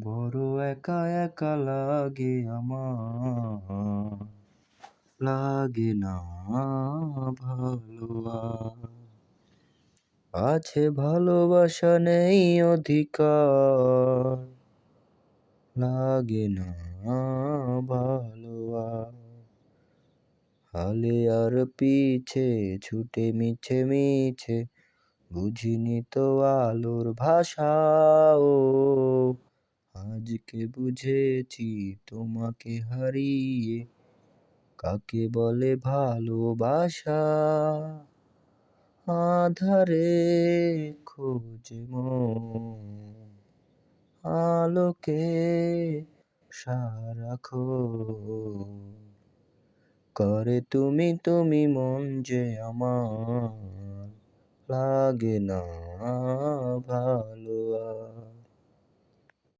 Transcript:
বড় একা একা লাগে আমার। লাগে না ভালো আছে ভালোবাসা নেই অধিকার। লাগে না ভালো হালে আর পিছে, ছুটে মিছে মিছে, বুঝিনি তো আলোর ভাষা ও আজকে বুঝেছি তোমাকে হারিয়ে। কাকে বলে ভালোবাসা? আধারে খোঁজে আলোকে সারাক্ষণ করে তুমি তুমি মন যে আমার। লাগে না ভালো